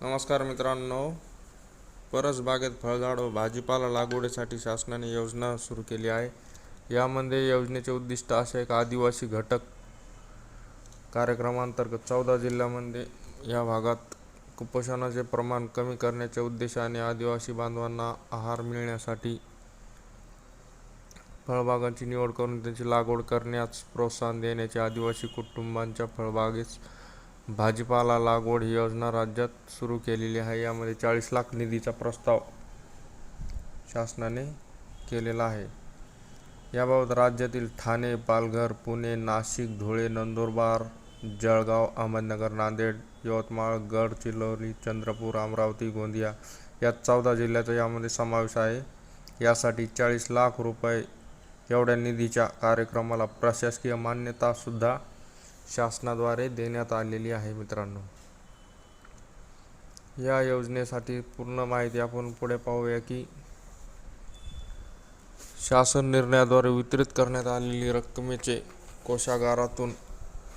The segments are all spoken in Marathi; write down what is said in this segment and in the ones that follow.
नमस्कार मित्रांनो. परसबागेत फळझाड व भाजीपाला लागवडीसाठी शासनाने योजना सुरू केली आहे. यामध्ये योजनेचे उद्दिष्ट असे एक आदिवासी घटक कार्यक्रमांतर्गत चौदा जिल्ह्यामध्ये या भागात कुपोषणाचे प्रमाण कमी करण्याच्या उद्देशाने आदिवासी बांधवांना आहार मिळण्यासाठी फळबागांची निवड करून त्यांची लागवड करण्यास प्रोत्साहन देण्याचे आदिवासी कुटुंबांच्या फळबागेस भाजीपाला लागवड ही योजना राज्यात सुरू केलेली आहे. यामध्ये चाळीस लाख निधीचा प्रस्ताव शासनाने केलेला आहे. याबाबत राज्यातील ठाणे पालघर पुणे नाशिक धुळे नंदुरबार जळगाव अहमदनगर नांदेड यवतमाळ गडचिरोली चंद्रपूर अमरावती गोंदिया या चौदा जिल्ह्याचा यामध्ये समावेश आहे. यासाठी चाळीस लाख रुपये एवढ्या निधीच्या कार्यक्रमाला प्रशासकीय मान्यतासुद्धा शासनाद्वारे देण्यात आलेली आहे मित्रांनो. या योजनेसाठी पूर्ण माहिती आपण पुढे पाहूया की शासन निर्णयाद्वारे वितरित करण्यात आलेली रक्कमेचे कोषागारातून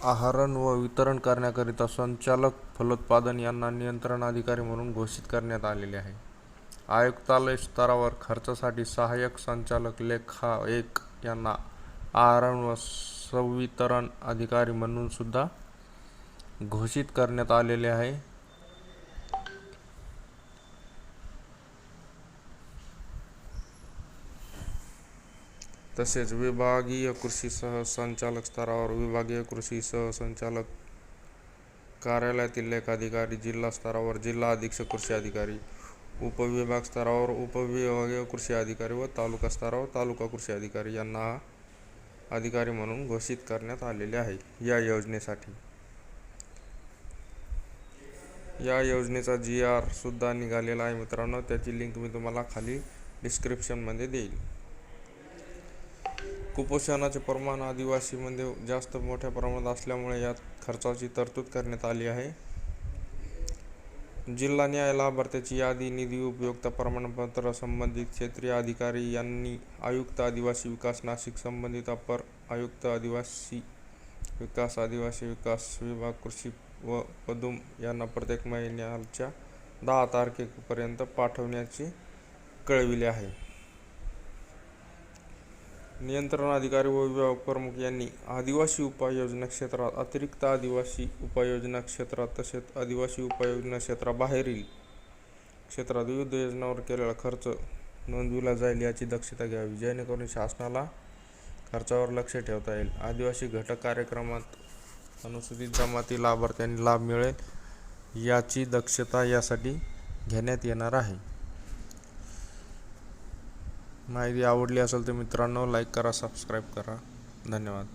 आहरण व वितरण करण्याकरिता संचालक फलोत्पादन यांना नियंत्रण अधिकारी म्हणून घोषित करण्यात आलेले आहे. आयुक्तालय स्तरावर खर्चासाठी सहाय्यक संचालक लेखा एक यांना आहरण व संवितरण अधिकारी म्हणून सुद्धा घोषित आहे. तसेच विभागीय कृषी सहसंचालक स्तरावर विभागीय कृषी सहसंचालक कार्यालयातील लेखाधिकारी, जिल्हा स्तरावर जिल्हा अधीक्षक कृषी अधिकारी, उपविभाग स्तरावर उपविभागीय कृषी अधिकारी व तालुका स्तरावर तालुका कृषी अधिकारी यांना अधिकारी म्हणून घोषित करण्यात आलेले आहे या योजनेसाठी. या योजनेचा जी आर सुद्धा निघालेला आहे मित्रांनो. त्याची लिंक मी तुम्हाला खाली डिस्क्रिप्शनमध्ये देईल. कुपोषणाचे प्रमाण आदिवासीमध्ये जास्त मोठ्या प्रमाणात असल्यामुळे यात खर्चाची तरतूद करण्यात आली आहे. जिल्हा न्याय लाभार्थ्याची यादी निधी उपयुक्तता प्रमाणपत्र संबंधित क्षेत्रीय अधिकारी यांनी आयुक्त आदिवासी विकास नाशिक संबंधित अपर आयुक्त आदिवासी विकास आदिवासी विकास विभाग कृषी व पदुम यांना प्रत्येक महिन्याच्या दहा तारखेपर्यंत पाठवण्याचे कळविले आहे. नियंत्रण अधिकारी व विभाग प्रमुख यांनी आदिवासी उपाययोजना क्षेत्रात अतिरिक्त आदिवासी उपाययोजना क्षेत्रात तसेच आदिवासी उपाययोजना क्षेत्राबाहेरील क्षेत्रात विविध योजनांवर केलेला खर्च नोंदविला जाईल याची दक्षता घ्यावी. जेणेकरून शासनाला खर्चावर लक्ष ठेवता येईल. आदिवासी घटक कार्यक्रमात अनुसूचित जमाती लाभार्थ्यांनी लाभ मिळेल याची दक्षता यासाठी घेण्यात येणार आहे. माहिती आवडली असेल तर मित्रांनो लाईक करा सबस्क्राईब करा. धन्यवाद.